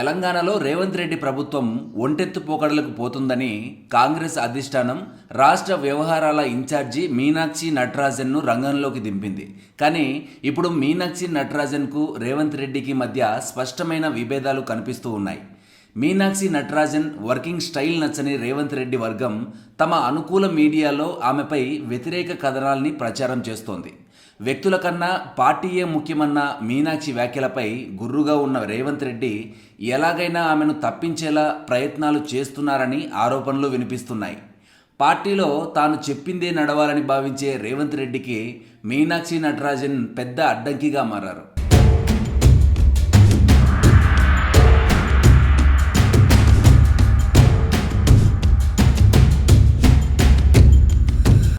తెలంగాణలో రేవంత్ రెడ్డి ప్రభుత్వం ఒంటెత్తు పోకడలకు పోతుందని కాంగ్రెస్ అధిష్టానం రాష్ట్ర వ్యవహారాల ఇన్ఛార్జి మీనాక్షి నటరాజన్ను రంగంలోకి దింపింది. కానీ ఇప్పుడు మీనాక్షి నటరాజన్కు రేవంత్ రెడ్డికి మధ్య స్పష్టమైన విభేదాలు కనిపిస్తూ ఉన్నాయి. మీనాక్షి నటరాజన్ వర్కింగ్ స్టైల్ నచ్చని రేవంత్ రెడ్డి వర్గం తమ అనుకూల మీడియాలో ఆమెపై వ్యతిరేక కథనాల్ని ప్రచారం చేస్తోంది. వ్యక్తుల కన్నా పార్టీయే ముఖ్యమన్న మీనాక్షి వ్యాఖ్యలపై గుర్రుగా ఉన్న రేవంత్ రెడ్డి ఎలాగైనా ఆమెను తప్పించేలా ప్రయత్నాలు చేస్తున్నారని ఆరోపణలు వినిపిస్తున్నాయి. పార్టీలో తాను చెప్పిందే నడవాలని భావించే రేవంత్ రెడ్డికి మీనాక్షి నటరాజన్ పెద్ద అడ్డంకిగా మారారు.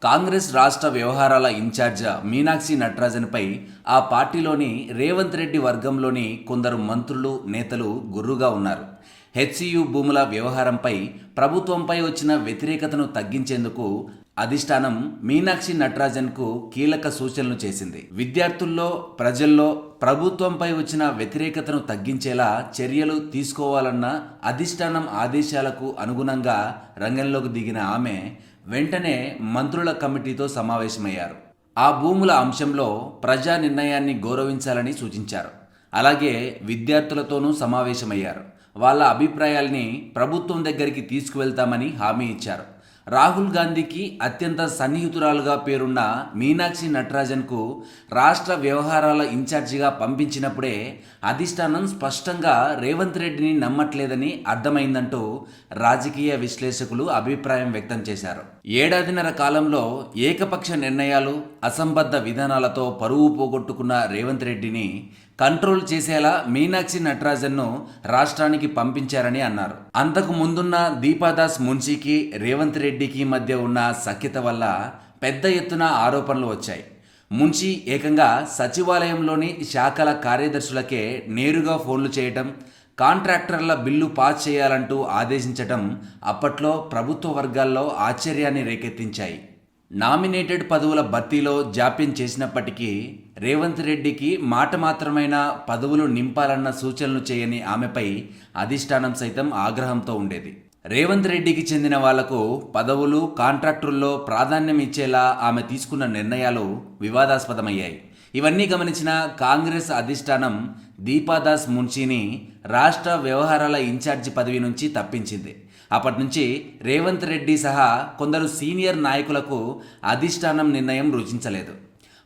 కాంగ్రెస్ రాష్ట్ర వ్యవహారాల ఇన్ఛార్జ్ మీనాక్షి నటరాజన్పై ఆ పార్టీలోని రేవంత్ రెడ్డి వర్గంలోని కొందరు మంత్రులు నేతలు గుర్రుగా ఉన్నారు. హెచ్సియు భూముల వ్యవహారంపై ప్రభుత్వంపై వచ్చిన వ్యతిరేకతను తగ్గించేందుకు అధిష్టానం మీనాక్షి నటరాజన్కు కీలక సూచనలు చేసింది. విద్యార్థుల్లో ప్రజల్లో ప్రభుత్వంపై వచ్చిన వ్యతిరేకతను తగ్గించేలా చర్యలు తీసుకోవాలన్న అధిష్టానం ఆదేశాలకు అనుగుణంగా రంగంలోకి దిగిన ఆమె వెంటనే మంత్రుల కమిటీతో సమావేశమయ్యారు. ఆ భూముల అంశంలో ప్రజా నిర్ణయాన్ని గౌరవించాలని సూచించారు. అలాగే విద్యార్థులతోనూ సమావేశమయ్యారు. వాళ్ళ అభిప్రాయాల్ని ప్రభుత్వం దగ్గరికి తీసుకువెళ్తామని హామీ ఇచ్చారు. రాహుల్ గాంధీకి అత్యంత సన్నిహితురాలుగా పేరున్న మీనాక్షి నటరాజన్కు రాష్ట్ర వ్యవహారాల ఇన్ఛార్జిగా పంపించినప్పుడే అధిష్టానం స్పష్టంగా రేవంత్ రెడ్డిని నమ్మట్లేదని అర్థమైందంటూ రాజకీయ విశ్లేషకులు అభిప్రాయం వ్యక్తం చేశారు. ఏడాదిన్నర కాలంలో ఏకపక్ష నిర్ణయాలు అసంబద్ధ విధానాలతో పరువు పోగొట్టుకున్న రేవంత్ రెడ్డిని కంట్రోల్ చేసేలా మీనాక్షి నటరాజన్ను రాష్ట్రానికి పంపించారని అన్నారు. అంతకు ముందున్న దీపాదాస్ మున్షీకి రేవంత్ రెడ్డికి మధ్య ఉన్న సఖ్యత వల్ల పెద్ద ఎత్తున ఆరోపణలు వచ్చాయి. మున్షి ఏకంగా సచివాలయంలోని శాఖల కార్యదర్శులకే నేరుగా ఫోన్లు చేయటం కాంట్రాక్టర్ల బిల్లు పాస్ చేయాలంటూ ఆదేశించటం అప్పట్లో ప్రభుత్వ వర్గాల్లో ఆశ్చర్యాన్ని రేకెత్తించాయి. నామినేటెడ్ పదవుల భర్తీలో జాప్యం చేసినప్పటికీ రేవంత్ రెడ్డికి మాట మాత్రమైన పదవులు నింపాలన్న సూచనలు చేయని ఆమెపై అధిష్టానం సైతం ఆగ్రహంతో ఉండేది. రేవంత్ రెడ్డికి చెందిన వాళ్ళకు పదవులు కాంట్రాక్టుల్లో ప్రాధాన్యం ఇచ్చేలా ఆమె తీసుకున్న నిర్ణయాలు వివాదాస్పదమయ్యాయి. ఇవన్నీ గమనించిన కాంగ్రెస్ అధిష్టానం దీపాదాస్ మున్షీని రాష్ట్ర వ్యవహారాల ఇన్ఛార్జి పదవి నుంచి తప్పించింది. అప్పటి నుంచి రేవంత్ రెడ్డి సహా కొందరు సీనియర్ నాయకులకు అధిష్టానం నిర్ణయం రుచించలేదు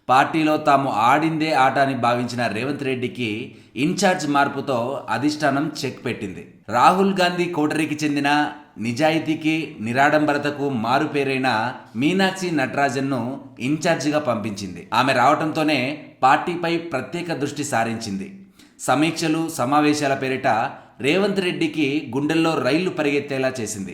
పార్టీలో తాము ఆడిందే ఆట అని భావించిన రేవంత్ రెడ్డికి ఇన్ఛార్జ్ మార్పుతో అధిష్టానం చెక్ పెట్టింది. రాహుల్ గాంధీ కోటరీకి చెందిన నిజాయితీకి నిరాడంబరతకు మారుపేరైన మీనాక్షి నటరాజన్ను ఇన్ఛార్జిగా పంపించింది. ఆమె రావడంతోనే పార్టీపై ప్రత్యేక దృష్టి సారించింది. సమీక్షలు సమావేశాల పేరిట రేవంత్ రెడ్డికి గుండెల్లో రైళ్ళు పరిగెత్తేలా చేసింది.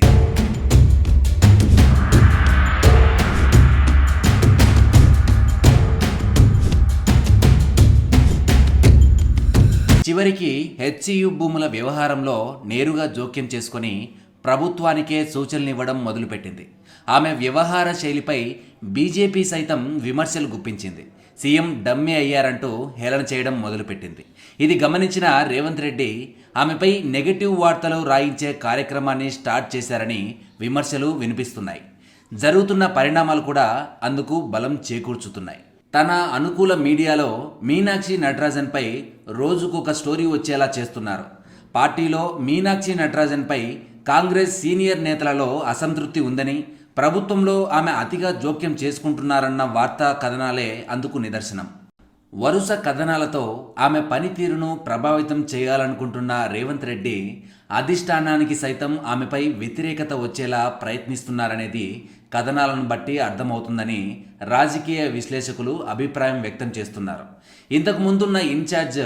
చివరికి హెచ్సియు భూముల వ్యవహారంలో నేరుగా జోక్యం చేసుకొని ప్రభుత్వానికే సూచనలివ్వడం మొదలుపెట్టింది. ఆమె వ్యవహార శైలిపై బీజేపీ సైతం విమర్శలు గుప్పించింది. సీఎం డమ్మి అయ్యారంటూ హేళన చేయడం మొదలుపెట్టింది. ఇది గమనించిన రేవంత్ రెడ్డి ఆమెపై నెగటివ్ వార్తలు రాయించే కార్యక్రమాన్ని స్టార్ట్ చేశారని విమర్శలు వినిపిస్తున్నాయి. జరుగుతున్న పరిణామాలు కూడా అందుకు బలం చేకూర్చుతున్నాయి. తన అనుకూల మీడియాలో మీనాక్షి నటరాజన్పై రోజుకొక స్టోరీ వచ్చేలా చేస్తున్నారు. పార్టీలో మీనాక్షి నటరాజన్పై కాంగ్రెస్ సీనియర్ నేతలలో అసంతృప్తి ఉందని ప్రభుత్వంలో ఆమె అతిగా జోక్యం చేసుకుంటున్నారన్న వార్తా కథనాలే అందుకు నిదర్శనం. వరుస కథనాలతో ఆమె పనితీరును ప్రభావితం చేయాలనుకుంటున్న రేవంత్ రెడ్డి అధిష్టానానికి సైతం ఆమెపై వ్యతిరేకత వచ్చేలా ప్రయత్నిస్తున్నారనేది కథనాలను బట్టి అర్థమవుతుందని రాజకీయ విశ్లేషకులు అభిప్రాయం వ్యక్తం చేస్తున్నారు. ఇంతకు ముందున్న ఇన్ఛార్జ్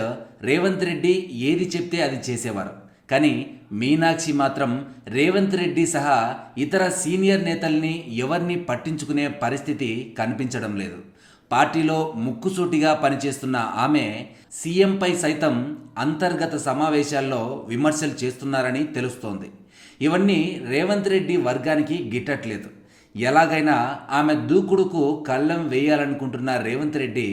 రేవంత్ రెడ్డి ఏది చెప్తే అది చేసేవారు. కానీ మీనాక్షి మాత్రం రేవంత్ రెడ్డి సహా ఇతర సీనియర్ నేతల్ని ఎవరిని పట్టించుకునే పరిస్థితి కనిపించడం లేదు. పార్టీలో ముక్కుసూటిగా పనిచేస్తున్న ఆమె సీఎంపై సైతం అంతర్గత సమావేశాల్లో విమర్శలు చేస్తున్నారని తెలుస్తోంది. ఇవన్నీ రేవంత్ రెడ్డి వర్గానికి గిట్టట్లేదు. ఎలాగైనా ఆమె దూకుడుకు కళ్ళం వేయాలనుకుంటున్న రేవంత్ రెడ్డి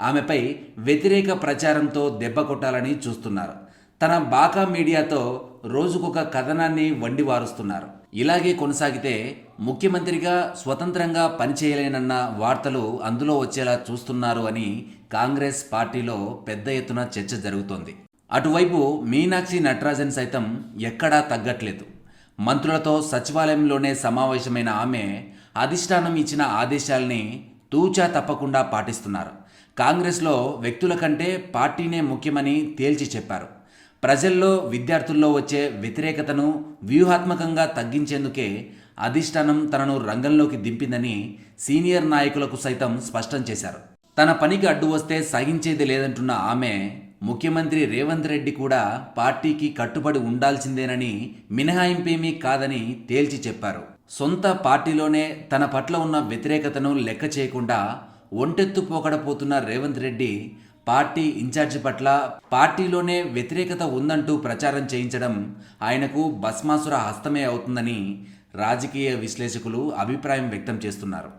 ఆమెపై వ్యతిరేక ప్రచారంతో దెబ్బ కొట్టాలని చూస్తున్నారు. తన బాకా మీడియాతో రోజుకొక కథనాన్ని వండి వారుస్తున్నారు. ఇలాగే కొనసాగితే ముఖ్యమంత్రిగా స్వతంత్రంగా పనిచేయలేనన్న వార్తలు అందులో వచ్చేలా చూస్తున్నారు అని కాంగ్రెస్ పార్టీలో పెద్ద ఎత్తున చర్చ జరుగుతోంది. అటువైపు మీనాక్షి నటరాజన్ సైతం ఎక్కడా తగ్గట్లేదు. మంత్రులతో సచివాలయంలోనే సమావేశమైన ఆమె అధిష్టానం ఇచ్చిన ఆదేశాల్ని తూచా తప్పకుండా పాటిస్తున్నారు. కాంగ్రెస్లో వ్యక్తుల కంటే పార్టీనే ముఖ్యమని తేల్చి చెప్పారు. ప్రజల్లో విద్యార్థుల్లో వచ్చే వ్యతిరేకతను వ్యూహాత్మకంగా తగ్గించేందుకే అధిష్టానం తనను రంగంలోకి దింపిందని సీనియర్ నాయకులకు సైతం స్పష్టం చేశారు. తన పనికి అడ్డు వస్తే సహించేది లేదంటున్న ఆమె ముఖ్యమంత్రి రేవంత్ రెడ్డి కూడా పార్టీకి కట్టుబడి ఉండాల్సిందేనని మినహాయింపేమీ కాదని తేల్చి చెప్పారు. సొంత పార్టీలోనే తన పట్ల ఉన్న వ్యతిరేకతను లెక్క చేయకుండా ఒంటెత్తు పోకడపోతున్న రేవంత్ రెడ్డి పార్టీ ఇన్ఛార్జి పట్ల పార్టీలోనే వ్యతిరేకత ఉందంటూ ప్రచారం చేయించడం ఆయనకు భస్మాసుర హస్తమే అవుతుందని రాజకీయ విశ్లేషకులు అభిప్రాయం వ్యక్తం చేస్తున్నారు.